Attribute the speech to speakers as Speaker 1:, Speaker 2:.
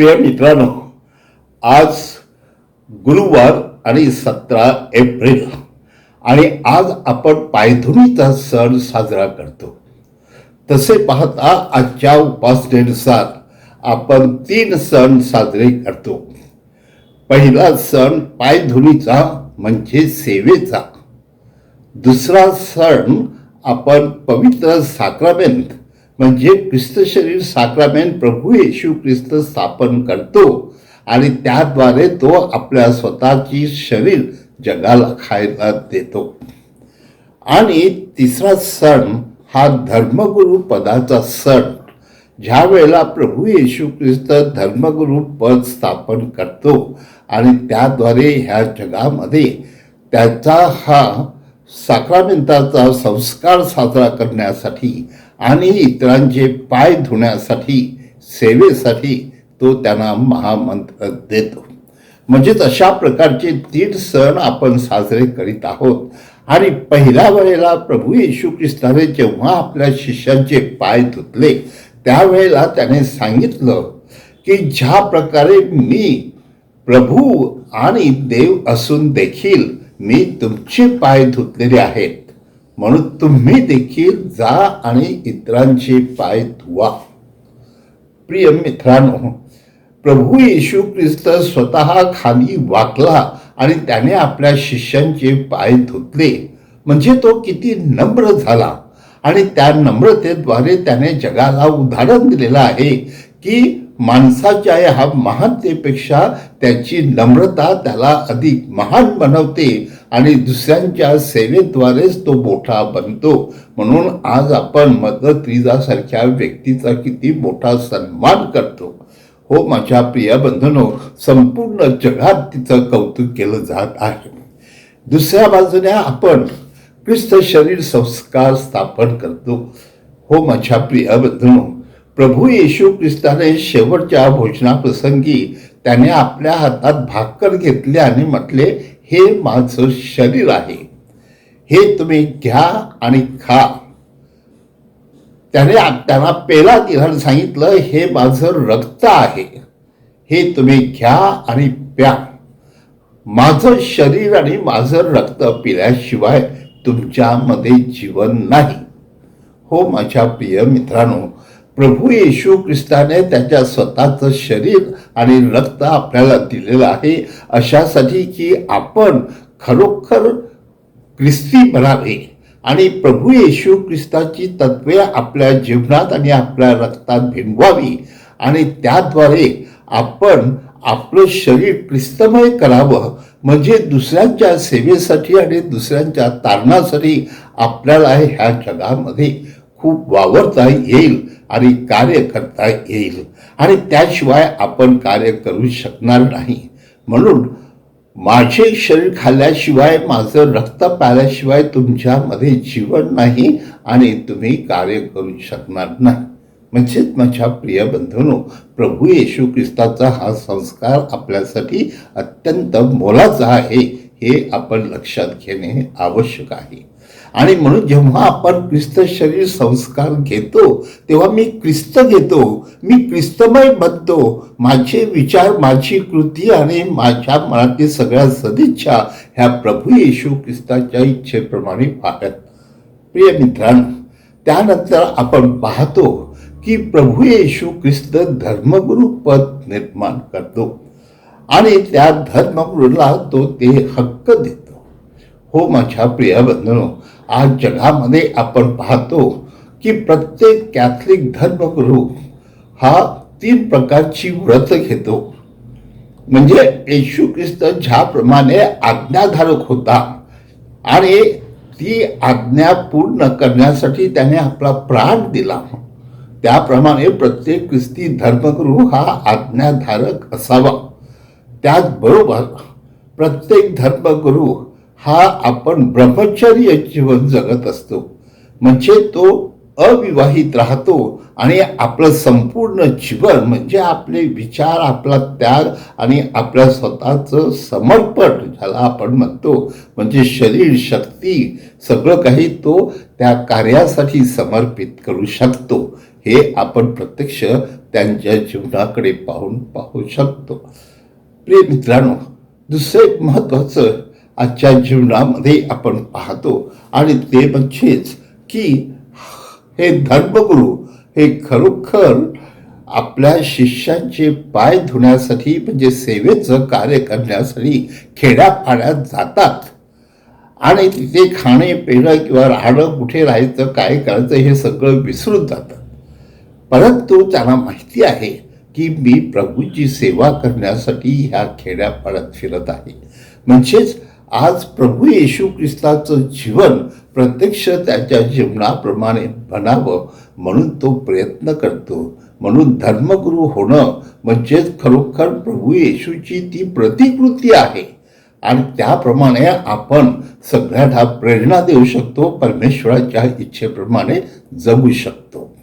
Speaker 1: प्रिय मित्रांनो आज गुरुवार आणि सतरा एप्रिल आणि आज आपण पायधुनीचा सण साजरा करतो. तसे पाहता आजच्या उपासनेनुसार आपण तीन सण साजरे करतो. पहिला सण पायधुनीचा म्हणजे सेवेचा. दुसरा सण आपण पवित्र साक्रामेंत म्हणजे ख्रिस्त शरीर साक्रामेंट प्रभू येशू ख्रिस्त स्थापन करतो आणि त्याद्वारे तो आपल्या स्वतःची शरीर जगाला खायला देतो. आणि तिसरा सण हा धर्मगुरू पदाचा सण ज्या वेळेला प्रभू येशू ख्रिस्त धर्मगुरू पद स्थापन करतो आणि त्याद्वारे ह्या जगामध्ये त्याचा हा साक्रामेंटाचा संस्कार साजरा करण्यासाठी आणि इतरांचे पाय धुण्यासाठी सेवेसाठी तो त्यांना महामंत्र देतो. म्हणजेच अशा प्रकारचे तीन सण आपण साजरे करीत आहोत. आणि पहिल्या वेळेला प्रभू येशू ख्रिस्ताने जेव्हा आपल्या शिष्यांचे पाय धुतले त्यावेळेला त्याने सांगितलं की ज्या प्रकारे मी प्रभू आणि देव असून देखील मी तुमचे पाय धुतलेले आहेत. म्हणून तुम्ही देखील जा आणि इतरांचे पाय धुवा. प्रिय मित्रांनो प्रभू येशू ख्रिस्त स्वतः खाली वाकला आणि त्याने आपल्या शिष्यांचे पाय धुतले. म्हणजे तो किती नम्र झाला आणि त्या नम्रतेद्वारे त्याने जगाला उदाहरण दिलेलं आहे की माणसाच्या ह्या महानतेपेक्षा त्याची नम्रता त्याला अधिक महान बनवते आणि दुसऱ्यांच्या सेवेद्वारेच तो मोठा बनतो. म्हणून आज आपण मदर त्रिजासारख्या व्यक्तीचा किती मोठा सन्मान करतो. हो माझ्या प्रिय बंधनो संपूर्ण जगात तिचं कौतुक केलं जात आहे. दुसऱ्या बाजूने आपण ख्रिस्त शरीर संस्कार स्थापन करतो. हो माझ्या प्रिय बंधनो प्रभू येशू ख्रिस्ताने शेवटच्या भोजनाप्रसंगी त्याने आपल्या हातात भाकर घेतली आणि म्हटले हे माझं शरीर आहे. हे तुम्ही घ्या आणि खा. त्याने त्यांना पेला दिला सांगितलं हे माझं रक्त आहे. हे तुम्ही घ्या आणि प्या. माझं शरीर आणि माझं रक्त पिल्याशिवाय तुमच्यामध्ये जीवन नाही. हो माझ्या प्रिय मित्रांनो प्रभू येशू ख्रिस्ताने त्याच्या स्वतःचं शरीर आणि रक्त आपल्याला दिलेलं आहे. अशासाठी की आपण खरोखर ख्रिस्ती बनावे आणि प्रभू येशू ख्रिस्ताची तत्वे आपल्या जीवनात आणि आपल्या रक्तात भिनवावी आणि त्याद्वारे आपण आपलं शरीर ख्रिस्तमय करावं. म्हणजे दुसऱ्यांच्या सेवेसाठी आणि दुसऱ्यांच्या तारणासाठी आपल्याला ह्या जगामध्ये खूप वावरता येईल. आणि कार्य करता येईल. आणि त्याशिवाय आपण कार्य करू शकणार नाही. म्हणून माझे शरीर खाल्ल्याशिवाय माझं रक्त प्याल्याशिवाय तुमच्यामध्ये जीवन नाही आणि तुम्ही कार्य करू शकणार नाही. म्हणजेच माझ्या प्रिय बंधूंनो प्रभू येशू ख्रिस्ताचा हा संस्कार आपल्यासाठी अत्यंत मोलाचा आहे हे आपण लक्षात घेणे आवश्यक आहे. आणि म्हणून जेव्हा आपण ख्रिस्त शरीर संस्कार घेतो तेव्हा मी ख्रिस्त घेतो मी ख्रिस्तमय बनतो. माझे विचार माझी कृती आणि माझ्या मनातील सगळ्या सदिच्छा ह्या प्रभू येशू ख्रिस्ताच्या इच्छेप्रमाणे पाहत. प्रिय मित्रांनो त्यानंतर आपण पाहतो की प्रभू येशू ख्रिस्त धर्मगुरू पद निर्माण करतो आणि त्या धर्मगुरूला तो ते हक्क देतो. हो माझ्या प्रिय बंधनो आज जगामध्ये आपण पाहतो की प्रत्येक कॅथलिक धर्मगुरू हा तीन प्रकारची व्रत घेतो. म्हणजे येशू ख्रिस्त ज्याप्रमाणे आज्ञाधारक होता आणि ती आज्ञा पूर्ण करण्यासाठी त्याने आपला प्राण दिला. त्याप्रमाणे प्रत्येक ख्रिस्ती धर्मगुरू हा आज्ञाधारक असावा. त्याचबरोबर प्रत्येक धर्मगुरू हा आपण ब्रह्मचर्य जीवन जगत असतो. म्हणजे तो अविवाहित राहतो आणि आपलं संपूर्ण जीवन म्हणजे आपले विचार आपला त्याग आणि आपल्या स्वतःचं समर्पण ज्याला आपण म्हणतो म्हणजे शरीर शक्ती सगळं काही तो त्या कार्यासाठी समर्पित करू शकतो. हे आपण प्रत्यक्ष त्यांच्या जीवनाकडे पाहून पाहू शकतो. प्रिय मित्रांनो दुसरं एक महत्त्वाचं आजच्या जीवनामध्ये आपण पाहतो. आणि ते म्हणजेच की हे धर्मगुरू हे खरोखर आपल्या शिष्यांचे पाय धुण्यासाठी म्हणजे सेवेचं कार्य करण्यासाठी खेड्यापाड्यात जातात. आणि तिथे खाणे पिणं किंवा राहणं कुठे राहायचं काय करायचं हे सगळं विसरून जातात. परंतु त्यांना माहिती आहे की मी प्रभूची सेवा करण्यासाठी ह्या खेड्यापाड्यात फिरत आहे. म्हणजेच आज प्रभू येशू ख्रिस्ताचं जीवन प्रत्यक्ष त्याच्या जीवनाप्रमाणे बनावं म्हणून तो प्रयत्न करतो. म्हणून धर्मगुरू होणं म्हणजेच खरोखर प्रभू येशूची ती प्रतिकृती आहे. आणि त्याप्रमाणे आपण सगळ्यांना प्रेरणा देऊ शकतो परमेश्वराच्या इच्छेप्रमाणे जगू शकतो.